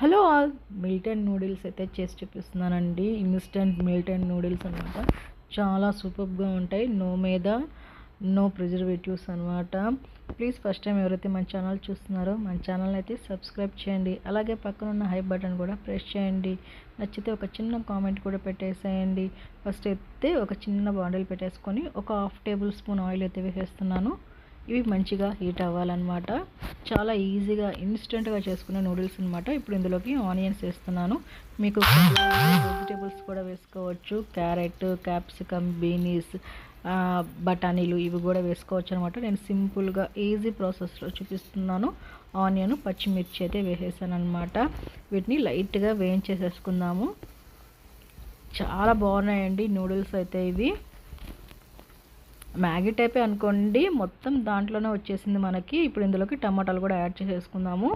Hello all. Milton noodles అయితే చేసి చూపిస్తున్నానండి. ఇన్స్టెంట్ మిల్టన్ నూడిల్స్ అనమాట చాలా సూపర్గా ఉంటాయి. నో మీద నో ప్రిజర్వేటివ్స్ అనమాట ప్లీజ్ ఫస్ట్ టైం ఎవరైతే మన ఛానల్ చూస్తున్నారో మన ఛానల్ అయితే సబ్స్క్రైబ్ చేయండి. అలాగే పక్కన ఉన్న హై బటన్ కూడా ప్రెస్ చేయండి. నచ్చితే ఒక చిన్న కామెంట్ కూడా పెట్టేసేయండి. ఫస్ట్ అయితే ఒక చిన్న బాండిల్ పెట్టేసుకొని ఒక హాఫ్ టేబుల్ స్పూన్ ఆయిల్ అయితే వేసేస్తున్నాను. ఇవి మంచిగా హీట్ అవ్వాలన్నమాట. చాలా ఈజీగా ఇన్స్టెంట్గా చేసుకునే నూడిల్స్ అనమాట ఇప్పుడు ఇందులోకి ఆనియన్స్ వేస్తున్నాను. మీకు వెజిటేబుల్స్ కూడా వేసుకోవచ్చు. క్యారెట్ క్యాప్సికమ్ బీనీస్ బఠానీలు ఇవి కూడా వేసుకోవచ్చు అనమాట నేను సింపుల్గా ఈజీ ప్రాసెస్లో చూపిస్తున్నాను. ఆనియన్ పచ్చిమిర్చి అయితే వేసేసాను అనమాట వీటిని లైట్గా వేయించేసేసుకుందాము. చాలా బాగున్నాయండి నూడిల్స్ అయితే ఇవి. మ్యాగీ టైపే అనుకోండి మొత్తం దాంట్లోనే వచ్చేసింది మనకి. ఇప్పుడు ఇందులోకి టమాటాలు కూడా యాడ్ చేసేసుకుందాము.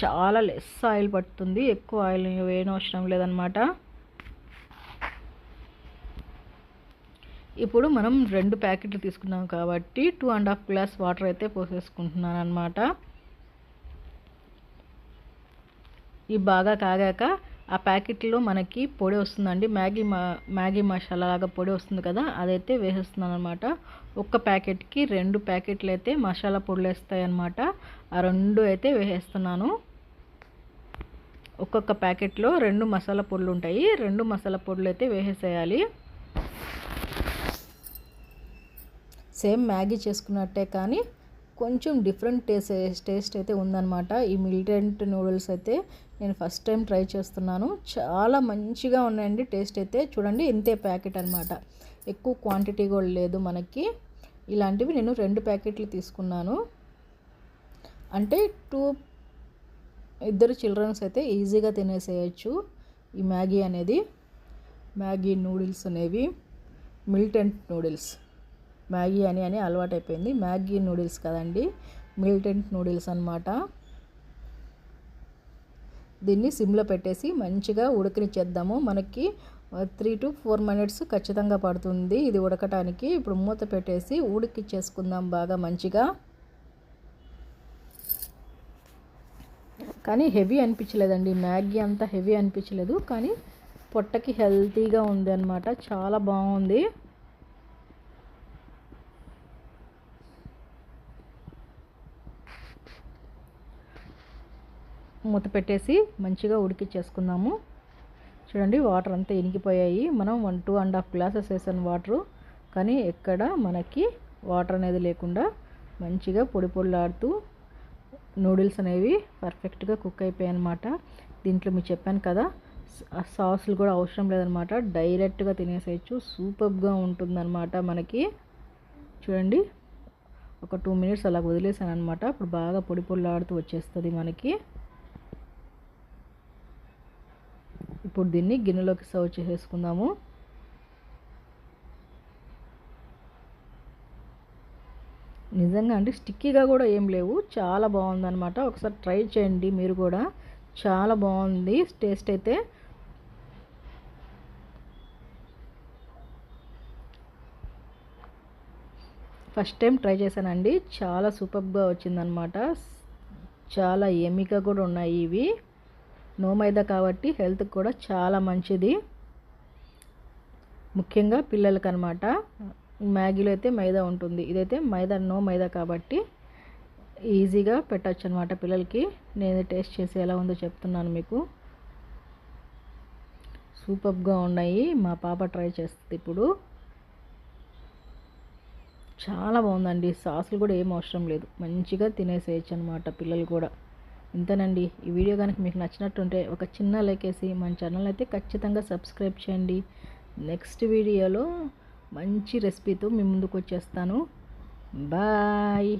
చాలా లెస్ ఆయిల్ పడుతుంది ఎక్కువ ఆయిల్ వేయనవసరం లేదనమాట ఇప్పుడు మనం రెండు ప్యాకెట్లు తీసుకున్నాం కాబట్టి two and half glass water అయితే పోసేసుకుంటున్నాను అనమాట ఇవి బాగా కాగాక ఆ ప్యాకెట్లో మనకి పొడి వస్తుందండి. మ్యాగీ మా మ్యాగీ మసాలా లాగా పొడి వస్తుంది కదా అదైతే వేసేస్తున్నాను అనమాట ఒక్క ప్యాకెట్కి రెండు ప్యాకెట్లు అయితే మసాలా పొడులు వేస్తాయి అనమాట ఆ రెండు అయితే వేసేస్తున్నాను. ఒక్కొక్క ప్యాకెట్లో రెండు మసాలా పొడులు ఉంటాయి రెండు మసాలా పొడులు అయితే వేసేసేయాలి. సేమ్ మ్యాగీ చేసుకున్నట్టే కానీ కొంచెం డిఫరెంట్ టేస్ట్ టేస్ట్ అయితే ఉందన్నమాట. ఈ మిల్టెంట్ నూడిల్స్ అయితే నేను ఫస్ట్ టైం ట్రై చేస్తున్నాను. చాలా మంచిగా ఉన్నాయండి. టేస్ట్ అయితే చూడండి ఇంతే ప్యాకెట్ అనమాట ఎక్కువ క్వాంటిటీ కూడా లేదు మనకి. ఇలాంటివి నేను రెండు ప్యాకెట్లు తీసుకున్నాను. అంటే టూ ఇద్దరు చిల్డ్రన్స్ అయితే ఈజీగా తినేసేయచ్చు. ఈ మ్యాగీ అనేది. మ్యాగీ నూడిల్స్ అనేవి. మిల్టెంట్ నూడిల్స్ మ్యాగీ అని అని అలవాటైపోయింది. మ్యాగీ నూడిల్స్ కదండి. మిల్టెంట్ నూడిల్స్ అనమాట దీన్ని సిమ్లో పెట్టేసి మంచిగా ఉడకనిచ్చేద్దాము. మనకి త్రీ టు ఫోర్ మినిట్స్ ఖచ్చితంగా పడుతుంది ఇది ఉడకటానికి. ఇప్పుడు మూత పెట్టేసి ఉడికిచ్చేసుకుందాం బాగా మంచిగా. కానీ హెవీ అనిపించలేదండి. మ్యాగీ అంతా హెవీ అనిపించలేదు. కానీ పొట్టకి హెల్తీగా ఉంది అనమాట చాలా బాగుంది. మూత పెట్టేసి మంచిగా ఉడికిచ్చేసుకుందాము. చూడండి వాటర్ అంతా ఇనికిపోయాయి మనం one two and half glasses వేసాను వాటరు. కానీ ఎక్కడ మనకి వాటర్ అనేది లేకుండా మంచిగా పొడి పొడిలాడుతూ నూడిల్స్ అనేవి పర్ఫెక్ట్గా కుక్ అయిపోయాయి అనమాట దీంట్లో మీకు చెప్పాను కదా సాసులు కూడా అవసరం లేదనమాట డైరెక్ట్గా తినేసేయచ్చు. సూపర్గా ఉంటుందన్నమాట మనకి. చూడండి ఒక టూ మినిట్స్ అలా వదిలేసాను అనమాట ఇప్పుడు బాగా పొడి పొడిలాడుతూ వచ్చేస్తుంది మనకి. ఇప్పుడు దీన్ని గిన్నెలోకి సర్వ్ చేసేసుకుందాము. నిజంగా అంటే స్టిక్కీగా కూడా ఏం లేవు. చాలా బాగుందనమాట ఒకసారి ట్రై చేయండి మీరు కూడా. చాలా బాగుంది. టేస్ట్ అయితే. ఫస్ట్ టైం ట్రై చేశానండి. చాలా సూపర్గా వచ్చిందనమాట చాలా ఎమిగా కూడా ఉన్నాయి ఇవి. నో మైదా కాబట్టి హెల్త్కి కూడా చాలా మంచిది. ముఖ్యంగా పిల్లలకి అనమాట మ్యాగీలో అయితే మైదా ఉంటుంది. ఇదైతే మైదా నో మైదా కాబట్టి ఈజీగా పెట్టచ్చు అనమాట పిల్లలకి. నేను టేస్ట్ చేసి ఎలా ఉందో చెప్తున్నాను మీకు. సూపర్గా ఉన్నాయి. మా పాప ట్రై చేస్తుంది ఇప్పుడు. చాలా బాగుందండి. సాసులు కూడా ఏం అవసరం లేదు. మంచిగా తినేసేయచ్చు అనమాట పిల్లలు కూడా. ఇంతేనండి. ఈ వీడియో కనుక మీకు నచ్చినట్టుంటే ఒక చిన్న లైక్ వేసి మన ఛానల్ అయితే ఖచ్చితంగా సబ్స్క్రైబ్ చేయండి. నెక్స్ట్ వీడియోలో మంచి రెసిపీతో మీ ముందుకు వచ్చేస్తాను. బాయ్.